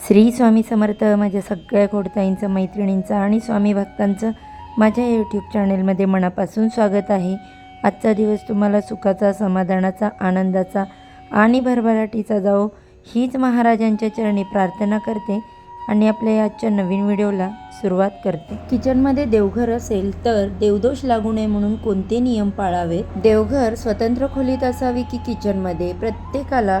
श्री स्वामी समर्थ माझ्या सगळ्या खोडताईंचं मैत्रिणींचं आणि स्वामी भक्तांचं माझ्या यूट्यूब चॅनेलमध्ये मनापासून स्वागत आहे. आजचा दिवस तुम्हाला सुखाचा समाधानाचा आनंदाचा आणि भरभराटीचा जाओ हीच महाराजांच्या चरणी प्रार्थना करते आणि आपल्या या आजच्या नवीन व्हिडिओला सुरुवात करते. किचनमध्ये देवघर असेल तर देवदोष लागू नये म्हणून कोणते नियम पाळावे देवघर स्वतंत्र खोलीत असावी की किचनमध्ये? प्रत्येकाला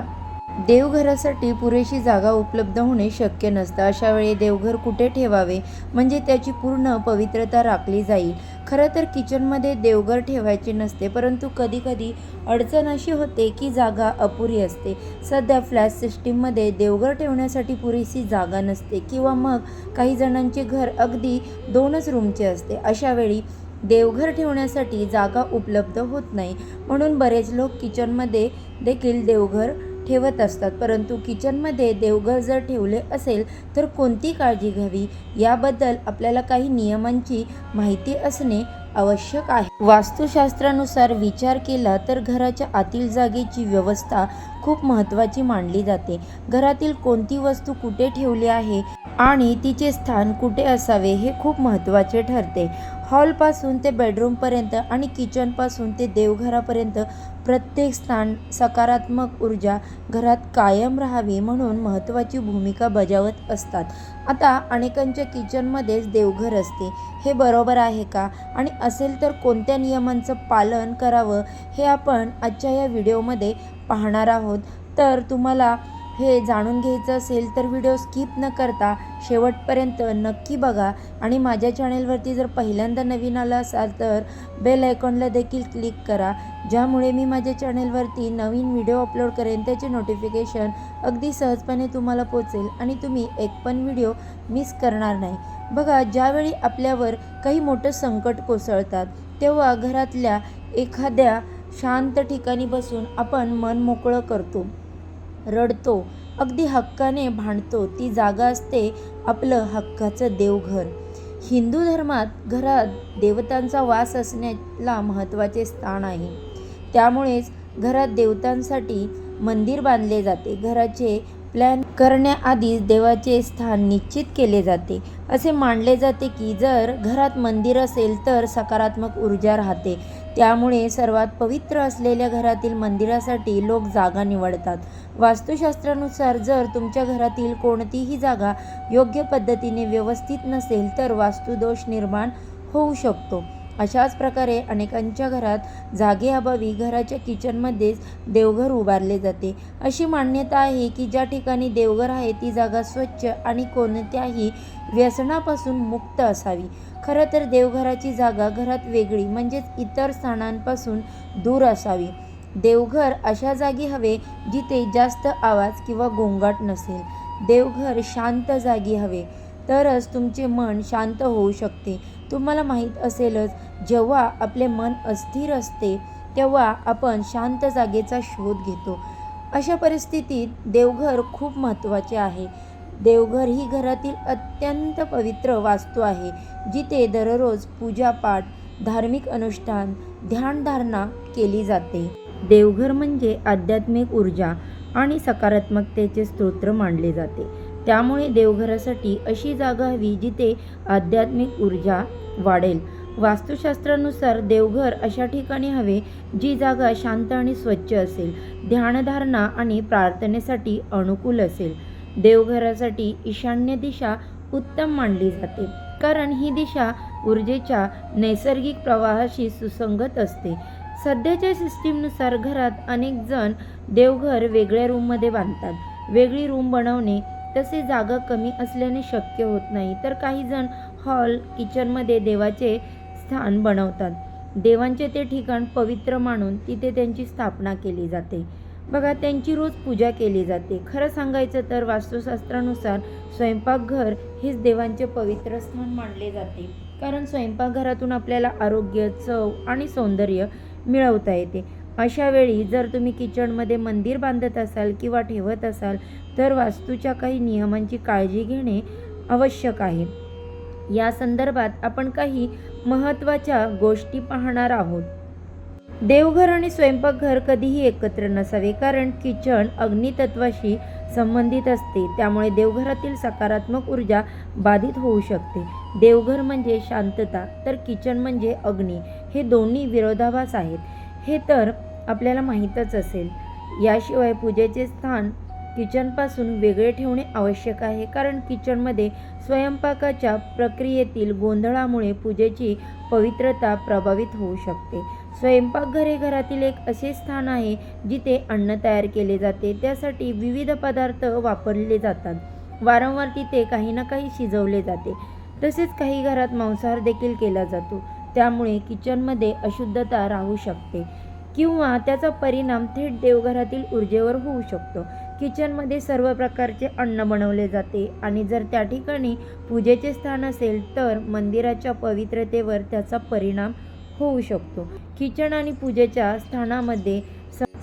देवघरासाठी पुरेशी जागा उपलब्ध होणे शक्य नसतं. अशा वेळी देवघर कुठे ठेवावे? म्हणजे त्याची पूर्ण पवित्रता राखली जाईल. खरं तर किचनमध्ये देवघर ठेवायचे नसते परंतु कधीकधी अडचण अशी होते की जागा अपुरी असते. सध्या फ्लॅट सिस्टीममध्ये देवघर ठेवण्यासाठी पुरेशी जागा नसते किंवा मग काही जणांचे घर अगदी दोनच रूमचे असते. अशा वेळी देवघर ठेवण्यासाठी जागा उपलब्ध होत नाही. म्हणून बरेच लोक किचनमध्ये देखील देवघर ठेवत असतात. परंतु किचनमध्ये देवघर जर ठेवले असेल तर कोणती काळजी घ्यावी? याबद्दल आपल्याला काही नियमांची माहिती असणे आवश्यक आहे. वास्तुशास्त्रानुसार विचार केला तर घराच्या आतील जागेची व्यवस्था खूप महत्त्वाची मानली जाते. घरातील कोणती वस्तू कुठे ठेवली आहे आणि तिचे स्थान कुठे असावे हे खूप महत्त्वाचे ठरते. हॉलपासून ते बेडरूमपर्यंत आणि किचनपासून ते देवघरापर्यंत प्रत्येक स्थान सकारात्मक ऊर्जा घरात कायम राहावी म्हणून महत्त्वाची भूमिका बजावत असतात. आता अनेकांच्या किचनमध्येच देवघर असते. हे बरोबर आहे का? आणि असेल तर कोणत्या नियमांचं पालन करावं हे आपण आजच्या या व्हिडिओमध्ये पाहणार आहोत. तर तुम्हाला हे जाणून घ्यायचं असेल तर व्हिडिओ स्किप न करता शेवटपर्यंत नक्की बघा. आणि माझ्या चॅनेलवरती जर पहिल्यांदा नवीन आला असाल तर बेल आयकॉनला देखील क्लिक करा ज्यामुळे मी माझ्या चॅनेलवरती नवीन व्हिडिओ अपलोड करेन. त्याचे नोटिफिकेशन अगदी सहजपणे तुम्हाला पोचेल आणि तुम्ही एक पण व्हिडिओ मिस करणार नाही. बघा ज्यावेळी आपल्यावर काही मोठं संकट कोसळतात तेव्हा घरातल्या एखाद्या शांत ठिकाणी बसून आपण मन मोकळं करतो. रडतो. अगदी हक्काने भांडतो. ती जागा असते आपलं हक्काचं देवघर. हिंदू धर्मात घरात देवतांचा वास असण्याला महत्त्वाचे स्थान आहे. त्यामुळेच घरात देवतांसाठी मंदिर बांधले जाते. घराचे प्लॅन करण्याआधीच देवाचे स्थान निश्चित केले जाते. असे मानले जाते की जर घरात मंदिर असेल तर सकारात्मक ऊर्जा राहते. त्यामुळे सर्वात पवित्र असलेल्या घरातील मंदिरासाठी लोक जागा निवडतात. वास्तुशास्त्रानुसार जर तुमच्या घरातील कोणतीही जागा योग्य पद्धतीने व्यवस्थित नसेल तर वास्तुदोष निर्माण होऊ शकतो. अशाच प्रकारे अनेकांच्या घरात जागेअभावी घराच्या किचनमध्येच देवघर उभारले जाते. अशी मान्यता आहे की ज्या ठिकाणी देवघर आहे ती जागा स्वच्छ आणि कोणत्याही व्यसनापासून मुक्त असावी. खरं तर देवघराची जागा घरात वेगळी म्हणजेच इतर स्थानांपासून दूर असावी. देवघर अशा जागी हवे जिथे जास्त आवाज किंवा गोंगाट नसेल. देवघर शांत जागी हवे तरच तुमचे मन शांत होऊ शकते. तुम्हाला माहीत असेलच जेव्हा आपले मन अस्थिर असते तेव्हा आपण शांत जागेचा शोध घेतो. अशा परिस्थितीत देवघर खूप महत्त्वाचे आहे. देवघर ही घरातील अत्यंत पवित्र वास्तू आहे जिथे दररोज पूजापाठ धार्मिक अनुष्ठान ध्यानधारणा केली जाते. देवघर म्हणजे आध्यात्मिक ऊर्जा आणि सकारात्मकतेचे स्तोत्र मानले जाते. त्यामुळे देवघरासाठी अशी जागा हवी जिथे आध्यात्मिक ऊर्जा वाढेल. वास्तुशास्त्रानुसार देवघर अशा ठिकाणी हवे जी जागा शांत आणि स्वच्छ असेल. ध्यानधारणा आणि प्रार्थनेसाठी अनुकूल असेल. देवघरासाठी ईशान्य दिशा उत्तम मानली जाते कारण ही दिशा ऊर्जेच्या नैसर्गिक प्रवाहाशी सुसंगत असते. सध्याच्या सिस्टीमनुसार घरात अनेक जण देवघर वेगळ्या रूममध्ये बांधतात. वेगळी रूम बनवणे तसे जागा कमी असल्याने शक्य होत नाही. तर काही जण हॉल किचनमध्ये देवाचे स्थान बनवतात. देवांचे ते ठिकाण पवित्र मानून तिथे त्यांची स्थापना केली जाते. बघा त्यांची रोज पूजा केली जाते. खरं सांगायचं तर वास्तुशास्त्रानुसार स्वयंपाकघर हेच देवांचे पवित्र स्थान मानले जाते. कारण स्वयंपाकघरातून आपल्याला आरोग्य चव आणि सौंदर्य मिळवता येते. अशा वेळी जर तुम्ही किचनमध्ये मंदिर बांधत असाल किंवा ठेवत असाल तर वास्तूच्या काही नियमांची काळजी घेणे आवश्यक आहे. या संदर्भात आपण काही महत्त्वाच्या गोष्टी पाहणार आहोत. देवघर आणि स्वयंपाकघर कधीही एकत्र नसावे कारण किचन अग्नितत्वाशी संबंधित असते. त्यामुळे देवघरातील सकारात्मक ऊर्जा बाधित होऊ शकते. देवघर म्हणजे शांतता तर किचन म्हणजे अग्नी. हे दोन्ही विरोधाभास आहेत. हे तर आपल्याला माहीतच असेल. याशिवाय पूजेचे स्थान किचनपासून वेगळे ठेवणे आवश्यक आहे कारण किचनमध्ये स्वयंपाकाच्या प्रक्रियेतील गोंधळामुळे पूजेची पवित्रता प्रभावित होऊ शकते. स्वयंपाकघर हे घरातील एक असे स्थान आहे जिथे अन्न तयार केले जाते. त्यासाठी विविध पदार्थ वापरले जातात. वारंवार तिथे काही ना काही शिजवले जाते. तसेच काही घरात मांसाहार देखील केला जातो. त्यामुळे किचनमध्ये अशुद्धता राहू शकते किंवा त्याचा परिणाम थेट देवघरातील ऊर्जेवर होऊ शकतो. किचनमध्ये सर्व प्रकारचे अन्न बनवले जाते आणि जर त्या ठिकाणी पूजेचे स्थान असेल तर मंदिराच्या पवित्रतेवर त्याचा परिणाम होऊ शकतो. किचन आणि पूजेच्या स्थानामध्ये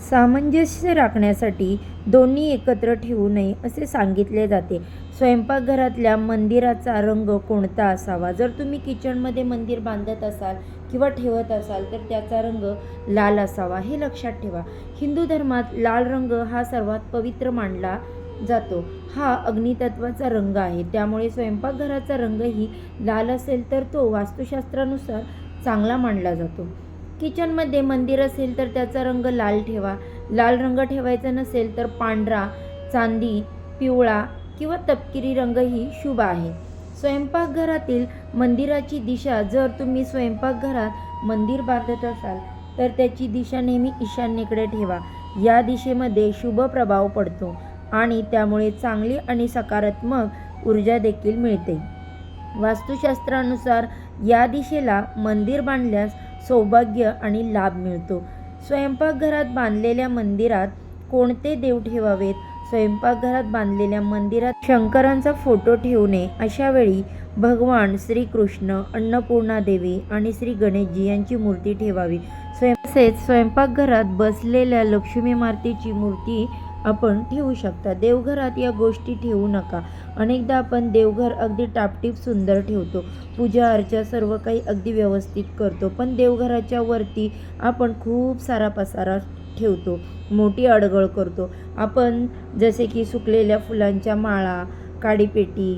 सामंजस्य राखण्यासाठी दोन्ही एकत्र ठेवू नये असे सांगितले जाते. स्वयंपाकघरातल्या मंदिराचा रंग कोणता असावा? जर तुम्ही किचनमध्ये मंदिर बांधत असाल किंवा ठेवत असाल तर त्याचा रंग लाल असावा हे लक्षात ठेवा. हिंदू धर्मात लाल रंग हा सर्वात पवित्र मानला जातो. हा अग्नितत्वाचा रंग आहे. त्यामुळे स्वयंपाकघराचा रंगही लाल असेल तर तो वास्तुशास्त्रानुसार चांगला मानला जातो. किचनमध्ये मंदिर असेल तर त्याचा रंग लाल ठेवा. लाल रंग ठेवायचा नसेल तर पांढरा चांदी पिवळा किंवा तपकिरी रंगही शुभ आहे. स्वयंपाकघरातील मंदिराची दिशा जर तुम्ही स्वयंपाकघरात मंदिर बांधत असाल तर त्याची दिशा नेहमी ईशान्येकडे ठेवा. या दिशेमध्ये शुभ प्रभाव पडतो आणि त्यामुळे चांगली आणि सकारात्मक ऊर्जा देखील मिळते. वास्तुशास्त्रानुसार या दिशेला मंदिर बांधल्यास सौभाग्य आणि लाभ मिळतो. स्वयंपाकघरात बांधलेल्या मंदिरात कोणते देव ठेवावेत? स्वयंपाकघरात बांधलेल्या मंदिरात शंकरांचा फोटो ठेवणे अशा वेळी भगवान श्रीकृष्ण अन्नपूर्णा देवी आणि श्री गणेशजी यांची मूर्ती ठेवावी. स्वयं तसेच स्वयंपाकघरात बसलेल्या लक्ष्मी मातेची मूर्ती आपण ठेवू शकता. देवघरात या गोष्टी ठेवू नका. अनेकदा आपण देवघर अगदी टापटीप सुंदर ठेवतो. पूजा अर्चा सर्व काही अगदी व्यवस्थित करतो. पण देवघराच्या वरती आपण खूप सारा पसारा ठेवतो मोठी अडगळ करतो. आपण जसे की सुकलेल्या फुलांच्या माळा काडीपेटी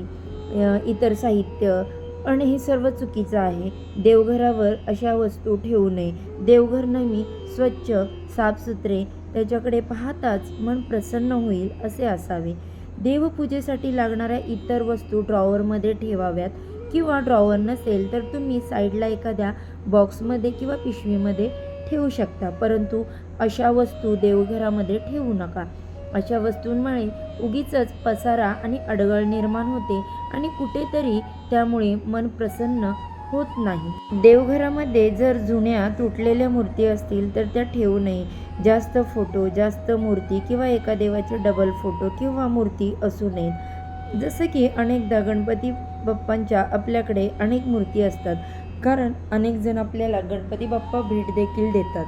इतर साहित्य आणि हे सर्व चुकीचं आहे. देवघरावर अशा वस्तू ठेवू नये. देवघर नेहमी स्वच्छ साफसुथरे त्याच्याकडे पाहताच मन प्रसन्न होईल असे असावे. देवपूजेसाठी लागणाऱ्या इतर वस्तू ड्रॉवरमध्ये ठेवाव्यात किंवा ड्रॉवर नसेल तर तुम्ही साईडला एखाद्या बॉक्समध्ये किंवा पिशवीमध्ये ठेवू शकता परंतु अशा वस्तू देवघरामध्ये ठेवू नका. अशा वस्तूंमुळे उगीच पसारा आणि अडगळ निर्माण होते आणि कुठेतरी त्यामुळे मन प्रसन्न होत नाही. देवघरामध्ये जर जुन्या तुटलेल्या मूर्ती असतील तर त्या ठेवू नये. जास्त फोटो जास्त मूर्ती किंवा एका देवाचे डबल फोटो किंवा मूर्ती असू नयेत. जसं की अनेकदा गणपती बाप्पांच्या आपल्याकडे अनेक मूर्ती असतात. कारण अनेक जण आपल्याला गणपती बाप्पा भेट देखील देतात.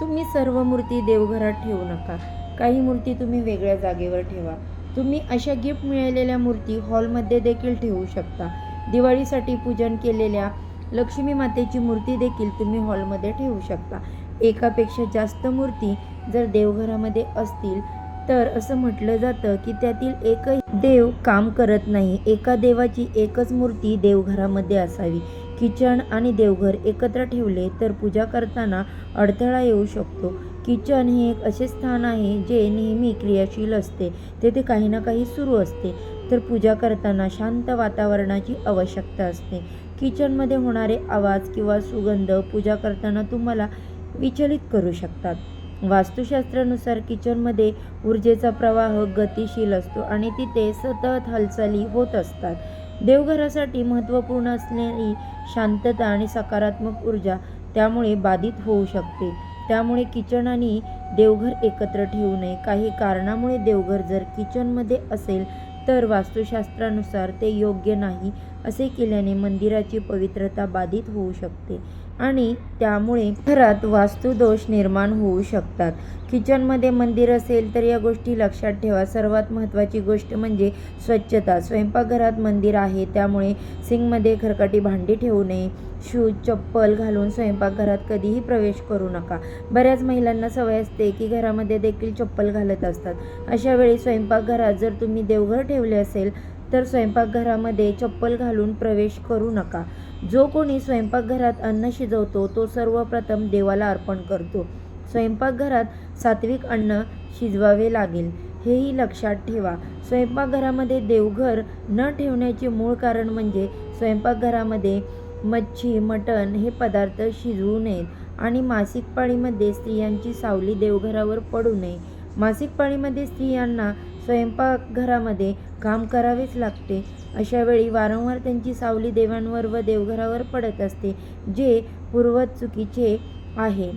तुम्ही सर्व मूर्ती देवघरात ठेवू नका. काही मूर्ती तुम्ही वेगळ्या जागेवर ठेवा. तुम्ही अशा गिफ्ट मिळालेल्या मूर्ती हॉलमध्ये देखील ठेवू शकता. दिवाळीसाठी पूजन केलेल्या लक्ष्मी मातेची मूर्ती देखील तुम्ही हॉलमध्ये ठेवू शकता. एकापेक्षा जास्त मूर्ती जर देवघरामध्ये असतील तर असं म्हटलं जातं की त्यातील एकही देव काम करत नाही. एका देवाची एकच मूर्ती देवघरामध्ये असावी. किचन आणि देवघर एकत्र ठेवले तर पूजा करताना अडथळा येऊ शकतो. किचन हे एक असे स्थान आहे जे नेहमी क्रियाशील असते. तेथे काही ना काही सुरू असते. तर पूजा करताना शांत वातावरणाची आवश्यकता असते. किचनमध्ये होणारे आवाज किंवा सुगंध पूजा करताना तुम्हाला विचलित करू शकतात. वास्तुशास्त्रानुसार किचनमध्ये ऊर्जेचा प्रवाह गतिशील असतो आणि तिथे सतत हालचाली होत असतात. देवघरासाठी महत्त्वपूर्ण असलेली शांतता आणि सकारात्मक ऊर्जा त्यामुळे बाधित होऊ शकते. त्यामुळे किचन आणि देवघर एकत्र ठेवू नये. काही कारणामुळे देवघर जर किचनमध्ये असेल तर वास्तुशास्त्रानुसार ते योग्य नाही असे केल्याने मंदिराची पवित्रता बाधित होऊ शकते. आणि त्यामुळे घरात वास्तुदोष निर्माण होऊ शकतात. किचनमध्ये मंदिर असेल तर या गोष्टी लक्षात ठेवा. सर्वात महत्त्वाची गोष्ट म्हणजे स्वच्छता. स्वयंपाकघरात मंदिर आहे त्यामुळे सिंगमध्ये खरकाटी भांडी ठेवू नये. शूज चप्पल घालून स्वयंपाकघरात कधीही प्रवेश करू नका. बऱ्याच महिलांना सवय असते की घरामध्ये देखील चप्पल घालत असतात. अशा वेळी स्वयंपाकघरात जर तुम्ही देवघर ठेवले असेल तर स्वयंपाकघरामध्ये चप्पल घालून प्रवेश करू नका. जो कोणी स्वयंपाकघरात अन्न शिजवतो तो सर्वप्रथम देवाला अर्पण करतो. स्वयंपाकघरात सात्विक अन्न शिजवावे लागेल हेही लक्षात ठेवा. स्वयंपाकघरामध्ये देवघर न ठेवण्याचे मूळ कारण म्हणजे स्वयंपाकघरामध्ये मच्छी मटण हे पदार्थ शिजवू नयेत आणि मासिक पाळीमध्ये स्त्रियांची सावली देवघरावर पडू नये. मासिक पाळीमध्ये स्त्रियांना स्वयंपाकघरामध्ये काम करावेच लागते. अशा वेळी वारंवार त्यांची सावली देवांवर व देवघरावर पडत असते जे पूर्वत चुकीचे आहे.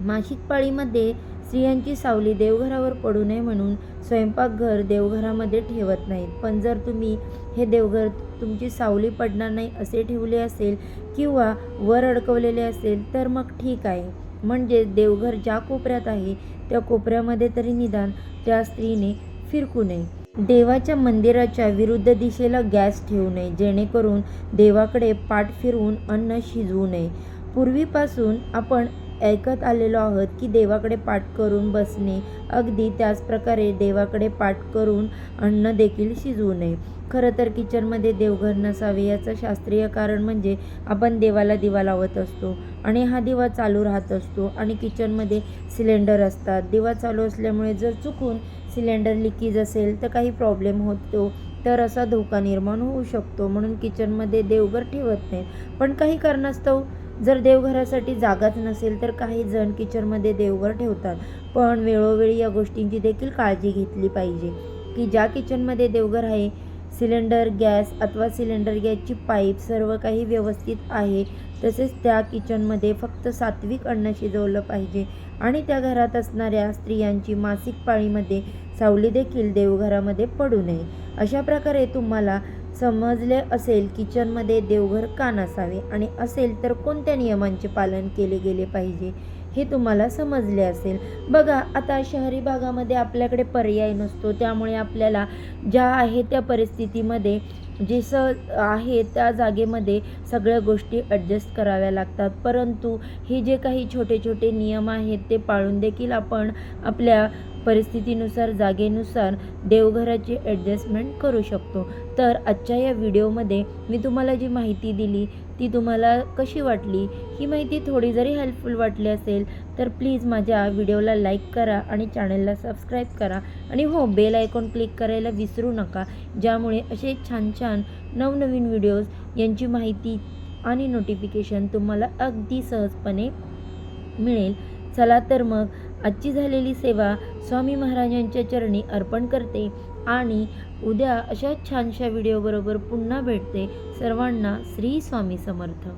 मासिक पाळीमध्ये स्त्रियांची सावली देवघरावर पडू नये म्हणून स्वयंपाकघर देवघरामध्ये ठेवत नाहीत. पण जर तुम्ही हे देवघर तुमची सावली पडणार नाही असे ठेवले असेल किंवा वर अडकवलेले असेल तर मग ठीक आहे. म्हणजे देवघर ज्या कोपऱ्यात आहे त्या कोपऱ्यामध्ये तरी निदान त्या स्त्रीने फिरकू नये. देवाच्या मंदिराच्या विरुद्ध दिशेला गॅस ठेवू नये जेणेकरून देवाकडे पाठ फिरवून अन्न शिजवू नये. पूर्वीपासून आपण ऐकत आलेलो आहोत की देवाकडे पाठ करून बसणे अगदी त्याच प्रकारे देवाकडे पाठ करून अन्न देखील शिजवू नये. खरं तर किचनमध्ये देवघर नसावे याचं शास्त्रीय कारण म्हणजे आपण देवाला दिवा लावत असतो आणि हा दिवा चालू राहत असतो आणि किचनमध्ये सिलेंडर असतात. दिवा चालू असल्यामुळे जर चुकून सिलेंडर लिकेज असेल तर काही प्रॉब्लेम होतो. तर असा धोका निर्माण होऊ शकतो म्हणून किचनमध्ये देवघर ठेवत नाहीत. पण काही कारणास्तव जर देवघरासाठी जागाच नसेल तर काही जण किचनमध्ये देवघर ठेवतात. पण वेळोवेळी या गोष्टींची देखील काळजी घेतली पाहिजे. की ज्या किचनमध्ये देवघर आहे सिलेंडर गॅस अथवा सिलेंडर गॅसची पाईप सर्व काही व्यवस्थित आहे तसेच त्या किचनमध्ये फक्त सात्विक अन्न शिजवलं पाहिजे. आणि त्या घरात असणाऱ्या स्त्रियांची मासिक पाळीमध्ये सावली देखील देवघरामध्ये पडू नये. अशा प्रकारे तुम्हाला समजले असेल किचनमध्ये देवघर का नसावे आणि असेल तर कोणत्या नियमांचे पालन केले गेले पाहिजे हे तुम्हाला समजले असेल. बघा आता शहरी भागामध्ये आपल्याकडे पर्याय नसतो. त्यामुळे आपल्याला ज्या आहे त्या परिस्थितीमध्ये जिसं आहे त्या जागेमध्ये सगळ्या गोष्टी ॲडजस्ट कराव्या लागतात. परंतु हे जे काही छोटे छोटे नियम आहेत ते पाळून देखील आपण आपल्या परिस्थितीनुसार जागेनुसार देवघराची ॲडजस्टमेंट करू शकतो. तर आजच्या या व्हिडिओमध्ये मी तुम्हाला जी माहिती दिली ती तुम्हाला कशी वाटली? ही माहिती थोडी जरी हेल्पफुल वाटली असेल तर प्लीज माझ्या व्हिडिओला लाईक करा आणि चॅनलला सबस्क्राईब करा. आणि हो बेल आयकॉन क्लिक करायला विसरू नका ज्यामुळे असे छान छान नवनवीन व्हिडिओज यांची माहिती आणि नोटिफिकेशन तुम्हाला अगदी सहजपणे मिळेल. चला तर मग आजची झालेली सेवा स्वामी महाराजांच्या चरणी अर्पण करते आणि उद्या अशा छानशा व्हिडिओबरोबर पुन्हा भेटते. सर्वांना श्री स्वामी समर्थ.